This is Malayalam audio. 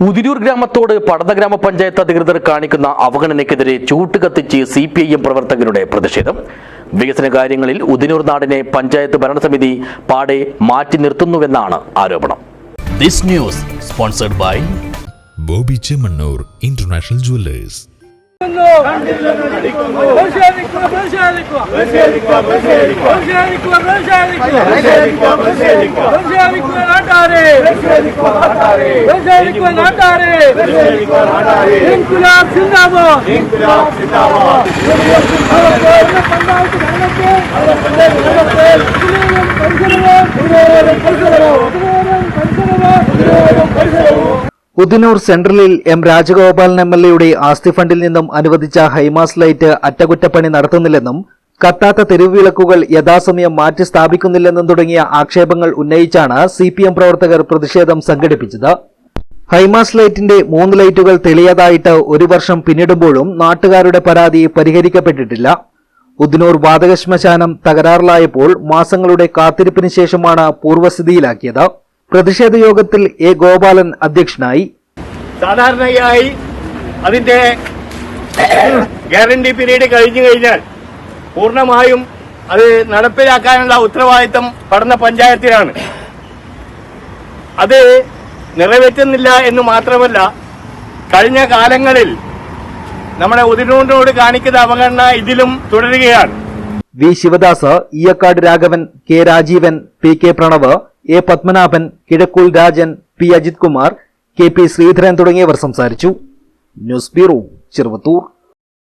ഉദിരൂർ ഗ്രാമത്തോട് പടത ഗ്രാമപഞ്ചായത്ത് അധികൃതർ കാണിക്കുന്ന അവഗണനയ്ക്കെതിരെ ചൂട്ടുകത്തിച്ച് സി പി ഐ എം പ്രവർത്തകരുടെ പ്രതിഷേധം വികസന കാര്യങ്ങളിൽ ഉദിനൂർ നാടിനെ പഞ്ചായത്ത് ഭരണസമിതി പാടെ മാറ്റി നിർത്തുന്നുവെന്നാണ് ആരോപണം This news sponsored by Boby Chemmanur international jewellers പ്രതിഷേധിക്കുക പരിസരവും ഉദിനൂർ സെൻട്രലിൽ എം രാജഗോപാലൻ എം എൽ എയുടെ ആസ്തി ഫണ്ടിൽ നിന്നും അനുവദിച്ച ഹൈമാസ് ലൈറ്റ് അറ്റകുറ്റപ്പണി നടത്തുന്നില്ലെന്നും കത്താത്ത തെരുവുവിളക്കുകൾ യഥാസമയം മാറ്റി സ്ഥാപിക്കുന്നില്ലെന്നും തുടങ്ങിയ ആക്ഷേപങ്ങൾ ഉന്നയിച്ചാണ് സി പി എം പ്രവർത്തകർ പ്രതിഷേധം സംഘടിപ്പിച്ചത്. ഹൈമാസ് ലൈറ്റിന്റെ മൂന്ന് ലൈറ്റുകൾ തെളിയാതായിട്ട് ഒരു വർഷം പിന്നിടുമ്പോഴും നാട്ടുകാരുടെ പരാതി പരിഹരിക്കപ്പെട്ടിട്ടില്ല. ഉദിനൂർ വാതക ശ്മശാനം തകരാറിലായപ്പോൾ മാസങ്ങളുടെ കാത്തിരിപ്പിന് ശേഷമാണ് പൂർവസ്ഥിതിയിലാക്കിയത്. പ്രതിഷേധ യോഗത്തിൽ എ ഗോപാലൻ അധ്യക്ഷനായി. സാധാരണയായി അതിന്റെ ഗ്യാരണ്ടി പീരീഡ് കഴിഞ്ഞു കഴിഞ്ഞാൽ പൂർണമായും അത് നടപ്പിലാക്കാനുള്ള ഉത്തരവാദിത്തം പഠന പഞ്ചായത്തിനാണ്. അത് നിറവേറ്റുന്നില്ല എന്ന് മാത്രമല്ല കഴിഞ്ഞ കാലങ്ങളിൽ നമ്മുടെ ഉദിനൂരിനോട് കാണിക്കുന്ന അവഗണന ഇതിലും തുടരുകയാണ്. V Shivadas Iyakkad Raghavan K Rajeevan P K Pranav A Padmanabhan Kizhakkool Rajan P Ajith Kumar K P Sreedharan തുടങ്ങിയവർ സംസാരിച്ചു. News bureau Cheruvathur.